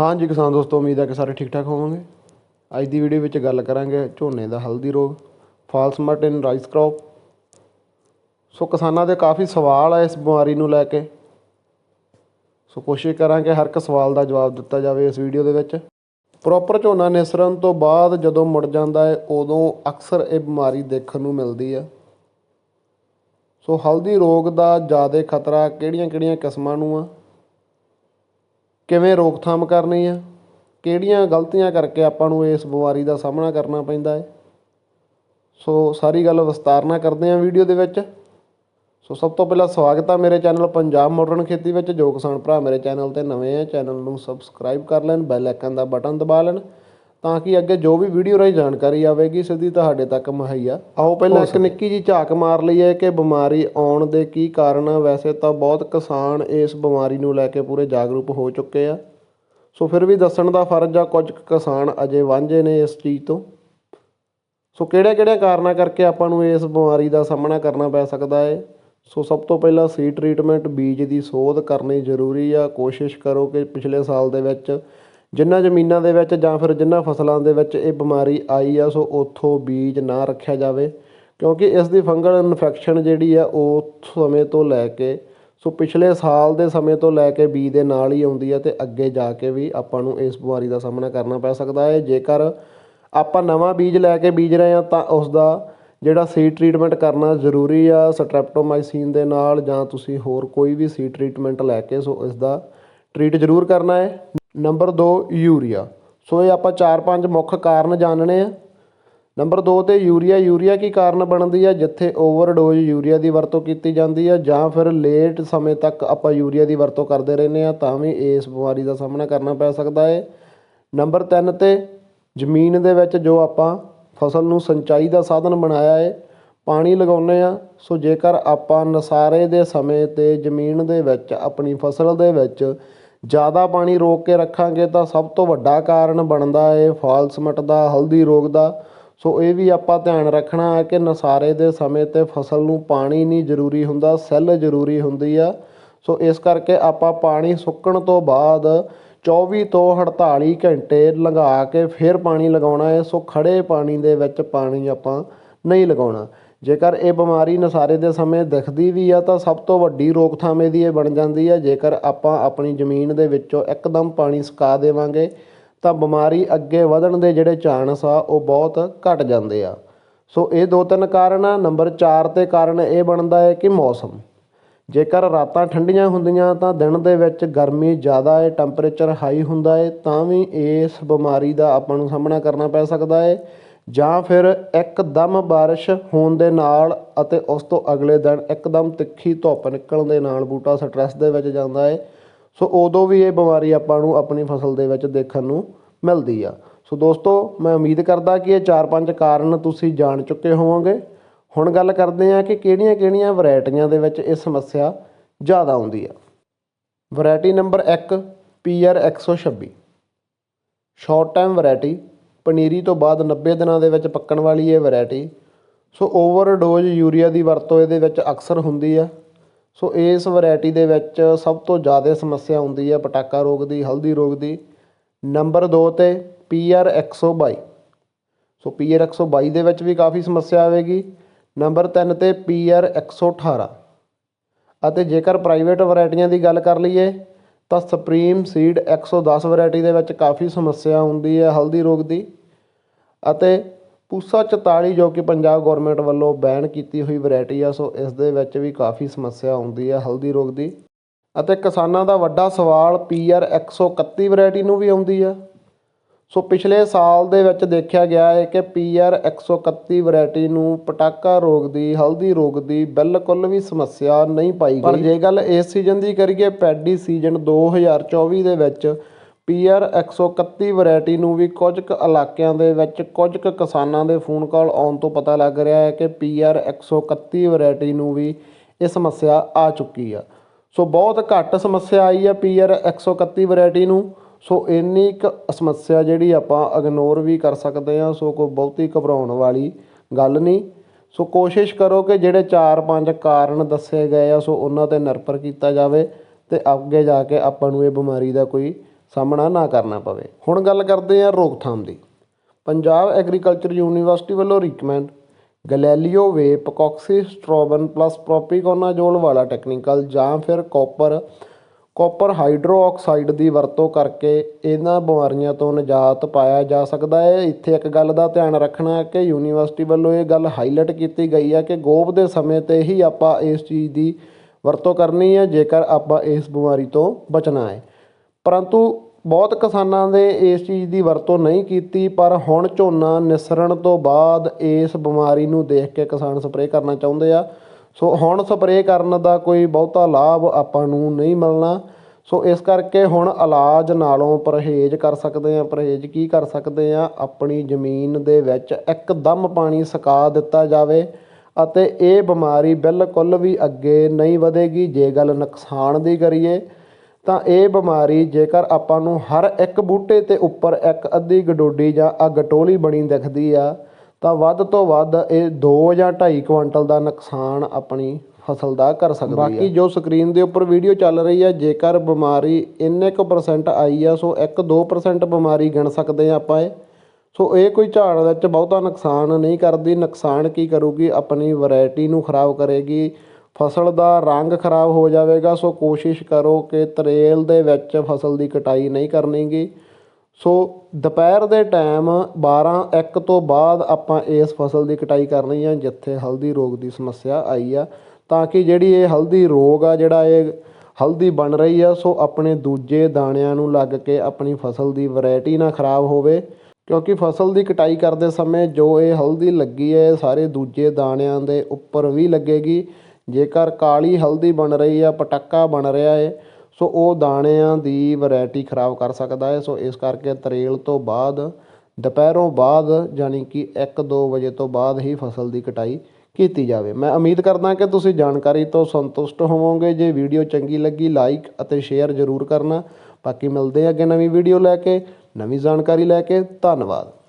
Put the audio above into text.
ਹਾਂਜੀ ਕਿਸਾਨ ਦੋਸਤੋ, ਉਮੀਦ ਹੈ ਕਿ ਸਾਰੇ ਠੀਕ ਠਾਕ ਹੋਵੋਗੇ। ਅੱਜ ਦੀ ਵੀਡੀਓ ਵਿੱਚ ਗੱਲ ਕਰਾਂਗੇ ਝੋਨੇ ਦਾ ਹਲਦੀ ਰੋਗ, false smut in rice crop. So ਕਿਸਾਨਾਂ ਦੇ ਕਾਫੀ ਸਵਾਲ ਆ ਇਸ ਬਿਮਾਰੀ ਨੂੰ ਲੈ ਕੇ। ਸੋ ਕੋਸ਼ਿਸ਼ ਕਰਾਂਗੇ ਹਰ ਇੱਕ ਸਵਾਲ ਦਾ ਜਵਾਬ ਦਿੱਤਾ ਜਾਵੇ ਇਸ ਵੀਡੀਓ ਦੇ ਵਿੱਚ। ਪ੍ਰੋਪਰ ਝੋਨਾ ਨਿਸਰਨ ਤੋਂ ਬਾਅਦ ਜਦੋਂ ਮੁੜ ਜਾਂਦਾ ਹੈ, ਉਦੋਂ ਅਕਸਰ ਇਹ ਬਿਮਾਰੀ ਦੇਖਣ ਨੂੰ ਮਿਲਦੀ ਆ। ਸੋ ਹਲਦੀ ਰੋਗ ਦਾ ਜ਼ਿਆਦਾ ਖਤਰਾ ਕਿਹੜੀਆਂ-ਕਿਹੜੀਆਂ ਕਿਸਮਾਂ ਨੂੰ ਆ? ਕਿਵੇਂ ਰੋਕਥਾਮ ਕਰਨੀ ਆ? ਕਿਹੜੀਆਂ ਗਲਤੀਆਂ ਕਰਕੇ ਆਪਾਂ ਨੂੰ ਇਸ ਬਿਮਾਰੀ ਦਾ ਸਾਹਮਣਾ ਕਰਨਾ ਪੈਂਦਾ ਹੈ ਸੋ ਸਾਰੀ ਗੱਲ ਵਿਸਤਾਰ ਨਾਲ ਕਰਦੇ ਹਾਂ ਵੀਡੀਓ ਦੇ ਵਿੱਚ। ਸੋ ਸਭ ਤੋਂ ਪਹਿਲਾਂ ਸਵਾਗਤ ਆ ਮੇਰੇ ਚੈਨਲ ਪੰਜਾਬ ਮਾਡਰਨ ਖੇਤੀ ਵਿੱਚ। ਜੋ ਕਿਸਾਨ ਭਰਾ ਮੇਰੇ ਚੈਨਲ ਤੇ ਨਵੇਂ ਆ, ਚੈਨਲ ਨੂੰ ਸਬਸਕ੍ਰਾਈਬ ਕਰ ਲੈਣ ਬੈਲ ਆਈਕਨ ਦਾ ਬਟਨ ਦਬਾ ਲੈਣ। ਤਾਂ ਕਿ ਅੱਗੇ ਜੋ ਵੀ ਵੀਡੀਓ ਰਾਹੀਂ ਜਾਣਕਾਰੀ ਆਵੇਗੀ ਸਿੱਧੀ ਤੁਹਾਡੇ ਤੱਕ ਮੁਹੱਈਆ। ਆਓ ਪਹਿਲਾਂ ਇੱਕ ਨਿੱਕੀ ਜੀ ਝਾਕ ਮਾਰ ਲਈਏ ਕਿ ਬਿਮਾਰੀ ਆਉਣ ਦੇ ਕੀ ਕਾਰਨ ਆ। ਵੈਸੇ ਤਾਂ ਬਹੁਤ ਕਿਸਾਨ ਇਸ ਬਿਮਾਰੀ ਨੂੰ ਲੈ ਕੇ ਪੂਰੇ ਜਾਗਰੂਕ ਹੋ ਚੁੱਕੇ ਆ। ਸੋ ਫਿਰ ਵੀ ਦੱਸਣ ਦਾ ਫਰਜ਼ ਆ ਕੁਝ ਕਿਸਾਨ ਅਜੇ ਵਾਂਝੇ ਨੇ ਇਸ ਚੀਜ਼ ਤੋਂ। ਸੋ ਕਿਹੜੇ ਕਿਹੜੇ ਕਾਰਨਾਂ ਕਰਕੇ ਆਪਾਂ ਨੂੰ ਇਸ ਬਿਮਾਰੀ ਦਾ ਸਾਹਮਣਾ ਕਰਨਾ ਪੈ ਸਕਦਾ ਹੈ ਸੋ ਸਭ ਤੋਂ ਪਹਿਲਾਂ ਸੀ ਟ੍ਰੀਟਮੈਂਟ ਬੀਜ ਦੀ ਸੋਧ ਕਰਨੀ ਜ਼ਰੂਰੀ ਆ। ਕੋਸ਼ਿਸ਼ ਕਰੋ ਕਿ ਪਿਛਲੇ ਸਾਲ ਦੇ ਵਿੱਚ ਜਿਨ੍ਹਾਂ ਜ਼ਮੀਨਾਂ ਦੇ ਵਿੱਚ ਜਾਂ ਫਿਰ ਜਿਨ੍ਹਾਂ ਫਸਲਾਂ ਦੇ ਵਿੱਚ ਇਹ ਬਿਮਾਰੀ ਆਈ ਆ, ਸੋ ਉੱਥੋਂ ਬੀਜ ਨਾ ਰੱਖਿਆ ਜਾਵੇ, ਕਿਉਂਕਿ ਇਸ ਦੀ ਫੰਗਲ ਇਨਫੈਕਸ਼ਨ ਜਿਹੜੀ ਆ, ਉਹ ਸਮੇਂ ਤੋਂ ਲੈ ਕੇ, ਸੋ ਪਿਛਲੇ ਸਾਲ ਦੇ ਸਮੇਂ ਤੋਂ ਲੈ ਕੇ ਬੀਜ ਦੇ ਨਾਲ ਹੀ ਆਉਂਦੀ ਹੈ ਤੇ ਅੱਗੇ ਜਾ ਕੇ ਵੀ ਆਪਾਂ ਨੂੰ ਇਸ ਬਿਮਾਰੀ ਦਾ ਸਾਹਮਣਾ ਕਰਨਾ ਪੈ ਸਕਦਾ ਹੈ। ਜੇਕਰ ਆਪਾਂ ਨਵਾਂ ਬੀਜ ਲੈ ਕੇ ਬੀਜ ਰਹੇ ਹਾਂ, ਤਾਂ ਉਸ ਦਾ ਜਿਹੜਾ ਸੀਡ ਟ੍ਰੀਟਮੈਂਟ ਕਰਨਾ ਜ਼ਰੂਰੀ ਆ ਸਟ੍ਰੈਪਟੋਮਾਈਸਿਨ ਦੇ ਨਾਲ ਜਾਂ ਤੁਸੀਂ ਹੋਰ ਕੋਈ ਵੀ ਸੀਡ ਟ੍ਰੀਟਮੈਂਟ ਲੈ ਕੇ, ਸੋ ਇਸ ਦਾ ਟ੍ਰੀਟ ਜ਼ਰੂਰ ਕਰਨਾ ਹੈ। Number 2 urea. ਸੋ ਇਹ ਆਪਾਂ 4-5 ਮੁੱਖ ਕਾਰਨ ਜਾਣਨੇ ਆ। ਨੰਬਰ 2 ਤੇ ਯੂਰੀਆ। ਯੂਰੀਆ ਕੀ ਕਾਰਨ ਬਣਦੀ ਆ? ਜਿੱਥੇ ਓਵਰਡੋਜ਼ ਯੂਰੀਆ ਦੀ ਵਰਤੋਂ ਕੀਤੀ ਜਾਂਦੀ ਆ ਜਾਂ ਫਿਰ ਲੇਟ ਸਮੇਂ ਤੱਕ ਆਪਾਂ ਯੂਰੀਆ ਦੀ ਵਰਤੋਂ ਕਰਦੇ ਰਹਿੰਦੇ ਆ, ਤਾਂ ਵੀ ਇਸ ਬਿਮਾਰੀ ਦਾ ਸਾਹਮਣਾ ਕਰਨਾ ਪੈ ਸਕਦਾ ਹੈ ਨੰਬਰ 3 ਤੇ ਜ਼ਮੀਨ ਦੇ ਵਿੱਚ ਜੋ ਆਪਾਂ ਫਸਲ ਨੂੰ ਸਿੰਚਾਈ ਦਾ ਸਾਧਨ ਬਣਾਇਆ ਹੈ ਪਾਣੀ ਲਗਾਉਂਦੇ ਆ। ਸੋ ਜੇਕਰ ਆਪਾਂ ਨਸਾਰੇ ਦੇ ਸਮੇਂ ਤੇ ਜ਼ਮੀਨ ਦੇ ਵਿੱਚ, ਆਪਣੀ ਫਸਲ ਦੇ ਵਿੱਚ ਜ਼ਿਆਦਾ ਪਾਣੀ ਰੋਕ ਕੇ ਰੱਖਾਂਗੇ ਤਾਂ ਸਭ ਤੋਂ ਵੱਡਾ ਕਾਰਨ ਬਣਦਾ ਏ ਫਾਲਸਮਟ ਦਾ, ਹਲਦੀ ਰੋਗ ਦਾ। ਸੋ ਇਹ ਵੀ ਆਪਾਂ ਧਿਆਨ ਰੱਖਣਾ ਹੈ ਕਿ ਨਸਾਰੇ ਦੇ ਸਮੇਂ ਤੇ ਫਸਲ ਨੂੰ ਪਾਣੀ ਨਹੀਂ ਜ਼ਰੂਰੀ ਹੁੰਦਾ, ਸੈੱਲ ਜ਼ਰੂਰੀ ਹੁੰਦੀ ਆ। ਸੋ ਇਸ ਕਰਕੇ ਆਪਾਂ ਪਾਣੀ ਸੁੱਕਣ ਤੋਂ ਬਾਅਦ 24 ਤੋਂ 48 ਘੰਟੇ ਲੰਘਾ ਕੇ ਫਿਰ ਪਾਣੀ ਲਗਾਉਣਾ ਹੈ ਸੋ ਖੜੇ ਪਾਣੀ ਦੇ ਵਿੱਚ ਪਾਣੀ ਆਪਾਂ ਨਹੀਂ ਲਗਾਉਣਾ। ਜੇਕਰ ਇਹ ਬਿਮਾਰੀ ਨਸਾਰੇ ਦੇ ਸਮੇਂ ਦਿਖਦੀ ਵੀ ਆ ਤਾਂ ਸਭ ਤੋਂ ਵੱਡੀ ਰੋਕਥਾਮ ਇਹਦੀ ਇਹ ਬਣ ਜਾਂਦੀ ਹੈ ਜੇਕਰ ਆਪਾਂ ਆਪਣੀ ਜ਼ਮੀਨ ਦੇ ਵਿੱਚੋਂ ਇੱਕਦਮ ਪਾਣੀ ਸੁਕਾ ਦੇਵਾਂਗੇ ਤਾਂ ਬਿਮਾਰੀ ਅੱਗੇ ਵਧਣ ਦੇ ਜਿਹੜੇ ਚਾਂਸ ਆ, ਉਹ ਬਹੁਤ ਘਟ ਜਾਂਦੇ ਆ। ਸੋ ਇਹ ਦੋ ਤਿੰਨ ਕਾਰਨ ਆ। ਨੰਬਰ 4 ਤੇ ਕਾਰਨ ਇਹ ਬਣਦਾ ਹੈ ਕਿ ਮੌਸਮ। ਜੇਕਰ ਰਾਤਾਂ ਠੰਡੀਆਂ ਹੁੰਦੀਆਂ ਤਾਂ ਦਿਨ ਦੇ ਵਿੱਚ ਗਰਮੀ ਜ਼ਿਆਦਾ ਹੈ, ਟੈਂਪਰੇਚਰ ਹਾਈ ਹੁੰਦਾ ਹੈ, ਤਾਂ ਵੀ ਇਸ ਬਿਮਾਰੀ ਦਾ ਆਪਾਂ ਨੂੰ ਸਾਹਮਣਾ ਕਰਨਾ ਪੈ ਸਕਦਾ ਹੈ। ਜਾਂ ਫਿਰ ਇੱਕਦਮ ਬਾਰਿਸ਼ ਹੋਣ ਦੇ ਨਾਲ ਅਤੇ ਉਸ ਤੋਂ ਅਗਲੇ ਦਿਨ ਇੱਕਦਮ ਤਿੱਖੀ ਧੁੱਪ ਨਿਕਲਣ ਦੇ ਨਾਲ ਬੂਟਾ ਸਟ੍ਰੈਸ ਦੇ ਵਿੱਚ ਜਾਂਦਾ ਹੈ ਸੋ ਉਦੋਂ ਵੀ ਇਹ ਬਿਮਾਰੀ ਆਪਾਂ ਨੂੰ ਆਪਣੀ ਫਸਲ ਦੇ ਵਿੱਚ ਦੇਖਣ ਨੂੰ ਮਿਲਦੀ ਆ। ਸੋ ਦੋਸਤੋ, ਮੈਂ ਉਮੀਦ ਕਰਦਾ ਕਿ ਇਹ 4-5 ਕਾਰਨ ਤੁਸੀਂ ਜਾਣ ਚੁੱਕੇ ਹੋਵੋਗੇ। ਹੁਣ ਗੱਲ ਕਰਦੇ ਹਾਂ ਕਿ ਕਿਹੜੀਆਂ-ਕਿਹੜੀਆਂ ਵੈਰਾਈਟੀਆਂ ਦੇ ਵਿੱਚ ਇਹ ਸਮੱਸਿਆ ਜ਼ਿਆਦਾ ਆਉਂਦੀ ਆ। Variety number 1 PR 126 short time variety ਪਨੀਰੀ ਤੋਂ ਬਾਅਦ 90 ਦਿਨਾਂ ਦੇ ਵਿੱਚ ਪੱਕਣ ਵਾਲੀ ਇਹ ਵੈਰਾਈਟੀ। ਸੋ ਓਵਰਡੋਜ਼ ਯੂਰੀਆ ਦੀ ਵਰਤੋਂ ਇਹਦੇ ਵਿੱਚ ਅਕਸਰ ਹੁੰਦੀ ਆ। ਸੋ ਇਸ ਵੈਰਾਈਟੀ ਦੇ ਵਿੱਚ ਸਭ ਤੋਂ ਜ਼ਿਆਦਾ ਸਮੱਸਿਆ ਹੁੰਦੀ ਹੈ ਪਟਾਕਾ ਰੋਗ ਦੀ, ਹਲਦੀ ਰੋਗ ਦੀ। ਨੰਬਰ 2 ਤੇ ਪੀਆਰ 122 ਸੋ ਪੀਆਰ 122 ਦੇ ਵਿੱਚ ਵੀ ਕਾਫੀ ਸਮੱਸਿਆ ਆਵੇਗੀ। ਨੰਬਰ 3 ਤੇ ਪੀਆਰ 118 ਅਤੇ ਜੇਕਰ ਪ੍ਰਾਈਵੇਟ ਵੈਰਾਈਟੀਆਂ ਦੀ ਗੱਲ ਕਰ ਲਈਏ, ਤਾਂ ਸੁਪਰੀਮ ਸੀਡ 110 ਵੈਰਾਈਟੀ ਦੇ ਵਿੱਚ ਕਾਫੀ ਸਮੱਸਿਆ ਹੁੰਦੀ ਹੈ ਹਲਦੀ ਰੋਗ ਦੀ। ਅਤੇ ਪੂਸਾ 44 ਜੋ ਕਿ ਪੰਜਾਬ ਗਵਰਨਮੈਂਟ ਵੱਲੋਂ ਬੈਨ ਕੀਤੀ ਹੋਈ ਵੈਰਾਈਟੀ ਆ, ਸੋ ਇਸ ਦੇ ਵਿੱਚ ਵੀ ਕਾਫੀ ਸਮੱਸਿਆ ਆਉਂਦੀ ਹੈ ਹਲਦੀ ਰੋਗ ਦੀ। ਅਤੇ ਕਿਸਾਨਾਂ ਦਾ ਵੱਡਾ ਸਵਾਲ ਪੀਆਰ 131 ਵੈਰਾਈਟੀ ਨੂੰ ਵੀ ਆਉਂਦੀ ਆ। ਸੋ ਪਿਛਲੇ ਸਾਲ ਦੇ ਵਿੱਚ ਦੇਖਿਆ ਗਿਆ ਹੈ ਕਿ ਪੀਆਰ 131 ਵੈਰਾਈਟੀ ਨੂੰ ਪਟਾਕਾ ਰੋਗ ਦੀ, ਹਲਦੀ ਰੋਗ ਦੀ ਬਿਲਕੁਲ ਵੀ ਸਮੱਸਿਆ ਨਹੀਂ ਪਾਈ ਗਈ। ਪਰ ਜੇ ਗੱਲ ਇਸ ਸੀਜ਼ਨ ਦੀ ਕਰੀਏ, ਪੈਡੀ ਸੀਜ਼ਨ 2024 ਦੇ ਵਿੱਚ ਪੀਆਰ 131 ਵੈਰਾਈਟੀ ਨੂੰ ਵੀ ਕੁਝ ਕੁ ਇਲਾਕਿਆਂ ਦੇ ਵਿੱਚ ਕੁਝ ਕੁ ਕਿਸਾਨਾਂ ਦੇ ਫੋਨ ਕਾਲ ਆਉਣ ਤੋਂ ਪਤਾ ਲੱਗ ਰਿਹਾ ਹੈ ਕਿ ਪੀਆਰ 131 ਵੈਰਾਈਟੀ ਨੂੰ ਵੀ ਇਹ ਸਮੱਸਿਆ ਆ ਚੁੱਕੀ ਆ। ਸੋ ਬਹੁਤ ਘੱਟ ਸਮੱਸਿਆ ਆਈ ਆ ਪੀਆਰ 131 ਵੈਰਾਈਟੀ ਨੂੰ। ਸੋ ਇੰਨੀ ਕੁ ਸਮੱਸਿਆ ਜਿਹੜੀ ਆਪਾਂ ਇਗਨੋਰ ਵੀ ਕਰ ਸਕਦੇ ਹਾਂ, ਸੋ ਕੋਈ ਬਹੁਤੀ ਘਬਰਾਉਣ ਵਾਲੀ ਗੱਲ ਨਹੀਂ। ਸੋ ਕੋਸ਼ਿਸ਼ ਕਰੋ ਕਿ ਜਿਹੜੇ 4-5 ਕਾਰਨ ਦੱਸੇ ਗਏ ਆ, ਸੋ ਉਹਨਾਂ ਤੇ ਨਿਰਭਰ ਕੀਤਾ ਜਾਵੇ ਤੇ ਅੱਗੇ ਜਾ ਕੇ ਆਪਾਂ ਨੂੰ ਇਹ ਬਿਮਾਰੀ ਦਾ ਕੋਈ ਸਾਹਮਣਾ ਨਾ ਕਰਨਾ ਪਵੇ। ਹੁਣ ਗੱਲ ਕਰਦੇ ਹਾਂ ਰੋਕਥਾਮ ਦੀ। ਪੰਜਾਬ ਐਗਰੀਕਲਚਰ ਯੂਨੀਵਰਸਿਟੀ ਵੱਲੋਂ recommend Galileo way picoxystrobin plus propiconazole ਵਾਲਾ ਟੈਕਨੀਕਲ ਜਾਂ ਫਿਰ ਕਾਪਰ ਕਾਪਰ ਹਾਈਡਰੋਆਕਸਾਈਡ ਦੀ ਵਰਤੋਂ ਕਰਕੇ ਇਹਨਾਂ ਬਿਮਾਰੀਆਂ ਤੋਂ ਨਿਜਾਤ ਪਾਇਆ ਜਾ ਸਕਦਾ ਹੈ। ਇੱਥੇ ਇੱਕ ਗੱਲ ਦਾ ਧਿਆਨ ਰੱਖਣਾ ਹੈ ਕਿ ਯੂਨੀਵਰਸਿਟੀ ਵੱਲੋਂ ਇਹ ਗੱਲ ਹਾਈਲਾਈਟ ਕੀਤੀ ਗਈ ਹੈ ਕਿ ਗੋਭ ਦੇ ਸਮੇਂ ਤੇ ਹੀ ਆਪਾਂ ਇਸ ਚੀਜ਼ ਦੀ ਵਰਤੋਂ ਕਰਨੀ ਹੈ, ਜੇਕਰ ਆਪਾਂ ਇਸ ਬਿਮਾਰੀ ਤੋਂ ਬਚਣਾ ਹੈ। ਪਰੰਤੂ ਬਹੁਤ ਕਿਸਾਨਾਂ ਨੇ ਇਸ ਚੀਜ਼ ਦੀ ਵਰਤੋਂ ਨਹੀਂ ਕੀਤੀ, ਪਰ ਹੁਣ ਝੋਨਾ ਨਿਸਰਨ ਤੋਂ ਬਾਅਦ ਇਸ ਬਿਮਾਰੀ ਨੂੰ ਦੇਖ ਕੇ ਕਿਸਾਨ ਸਪਰੇਅ ਕਰਨਾ ਚਾਹੁੰਦੇ ਆ। ਸੋ ਹੁਣ ਸਪਰੇਅ ਕਰਨ ਦਾ ਕੋਈ ਬਹੁਤਾ ਲਾਭ ਆਪਾਂ ਨੂੰ ਨਹੀਂ ਮਿਲਣਾ। ਸੋ ਇਸ ਕਰਕੇ ਹੁਣ ਇਲਾਜ ਨਾਲੋਂ ਪਰਹੇਜ਼ ਕਰ ਸਕਦੇ ਆ। ਪਰਹੇਜ਼ ਕੀ ਕਰ ਸਕਦੇ ਆ? ਆਪਣੀ ਜ਼ਮੀਨ ਦੇ ਵਿੱਚ ਇੱਕਦਮ ਪਾਣੀ ਸੁਕਾ ਦਿੱਤਾ ਜਾਵੇ ਅਤੇ ਇਹ ਬਿਮਾਰੀ ਬਿਲਕੁਲ ਵੀ ਅੱਗੇ ਨਹੀਂ ਵਧੇਗੀ। ਜੇ ਗੱਲ ਨੁਕਸਾਨ ਦੀ ਕਰੀਏ ਤਾਂ ਇਹ ਬਿਮਾਰੀ ਜੇਕਰ ਆਪਾਂ ਨੂੰ ਹਰ ਇੱਕ ਬੂਟੇ ਤੇ ਉੱਪਰ ਇੱਕ ਅੱਧੀ ਗਡੋਡੀ ਜਾਂ ਆ ਗਟੋਲੀ ਬਣੀ ਦਿਖਦੀ ਆ, ਤਾਂ ਵੱਧ ਤੋਂ ਵੱਧ ਇਹ 2 ਜਾਂ 2.5 ਕੁਇੰਟਲ ਦਾ ਨੁਕਸਾਨ ਆਪਣੀ ਫਸਲ ਦਾ ਕਰ ਸਕਦੀ ਹੈ ਬਾਕੀ ਜੋ ਸਕਰੀਨ ਦੇ ਉੱਪਰ ਵੀਡੀਓ ਚੱਲ ਰਹੀ ਹੈ ਜੇਕਰ ਬਿਮਾਰੀ ਇੰਨੇ ਕੁ ਪਰਸੈਂਟ ਆਈ ਆ, ਸੋ 1-2% ਬਿਮਾਰੀ ਗਿਣ ਸਕਦੇ ਆ ਆਪਾਂ ਇਹ। ਸੋ ਇਹ ਕੋਈ ਝਾੜ ਵਿੱਚ ਬਹੁਤਾ ਨੁਕਸਾਨ ਨਹੀਂ ਕਰਦੀ। ਨੁਕਸਾਨ ਕੀ ਕਰੂਗੀ? ਆਪਣੀ ਵੈਰਾਈਟੀ ਨੂੰ ਖਰਾਬ ਕਰੇਗੀ। ਫਸਲ ਦਾ ਰੰਗ ਖਰਾਬ ਹੋ ਜਾਵੇਗਾ, ਸੋ ਕੋਸ਼ਿਸ਼ ਕਰੋ ਕਿ ਤਰੇਲ ਦੇ ਵਿੱਚ ਫਸਲ ਦੀ ਕਟਾਈ ਨਹੀਂ ਕਰਨੀਗੀ। ਸੋ ਦੁਪਹਿਰ ਦੇ ਟਾਈਮ 12 1 ਤੋਂ ਬਾਅਦ ਆਪਾਂ ਇਸ ਫਸਲ ਦੀ ਕਟਾਈ ਕਰਨੀ ਆ, ਜਿੱਥੇ ਹਲਦੀ ਰੋਗ ਦੀ ਸਮੱਸਿਆ ਆਈ ਆ। ਤਾਂ ਕਿ ਜਿਹੜੀ ਇਹ ਹਲਦੀ ਰੋਗ ਆ, ਜਿਹੜਾ ਇਹ ਹਲਦੀ ਬਣ ਰਹੀ ਆ, ਸੋ ਆਪਣੇ ਦੂਜੇ ਦਾਣਿਆਂ ਨੂੰ ਲੱਗ ਕੇ ਆਪਣੀ ਫਸਲ ਦੀ ਵੈਰਾਈਟੀ ਨਾ ਖਰਾਬ ਹੋਵੇ। ਕਿਉਂਕਿ ਫਸਲ ਦੀ ਕਟਾਈ ਕਰਦੇ ਸਮੇਂ ਜੋ ਇਹ ਹਲਦੀ ਲੱਗੀ ਹੈ, ਇਹ ਸਾਰੇ ਦੂਜੇ ਦਾਣਿਆਂ ਦੇ ਉੱਪਰ ਵੀ ਲੱਗੇਗੀ। ਜੇਕਰ ਕਾਲੀ ਹਲਦੀ ਬਣ ਰਹੀ ਆ, ਪਟੱਕਾ ਬਣ ਰਿਹਾ ਹੈ ਸੋ ਉਹ ਦਾਣਿਆਂ ਦੀ ਵੈਰਾਈਟੀ ਖਰਾਬ ਕਰ ਸਕਦਾ ਹੈ ਸੋ ਇਸ ਕਰਕੇ ਤਰੇਲ ਤੋਂ ਬਾਅਦ, ਦੁਪਹਿਰੋਂ ਬਾਅਦ ਯਾਨੀ ਕਿ 1-2 ਵਜੇ ਤੋਂ ਬਾਅਦ ਹੀ ਫਸਲ ਦੀ ਕਟਾਈ ਕੀਤੀ ਜਾਵੇ। ਮੈਂ ਉਮੀਦ ਕਰਦਾ ਕਿ ਤੁਸੀਂ ਜਾਣਕਾਰੀ ਤੋਂ ਸੰਤੁਸ਼ਟ ਹੋਵੋਗੇ। ਜੇ ਵੀਡੀਓ ਚੰਗੀ ਲੱਗੀ, ਲਾਈਕ ਅਤੇ ਸ਼ੇਅਰ ਜ਼ਰੂਰ ਕਰਨਾ। ਬਾਕੀ ਮਿਲਦੇ ਹਾਂ ਅੱਗੇ ਨਵੀਂ ਵੀਡੀਓ ਲੈ ਕੇ। ਨਵੀਂ ਜਾਣਕਾਰੀ ਲੈ ਕੇ। ਧੰਨਵਾਦ।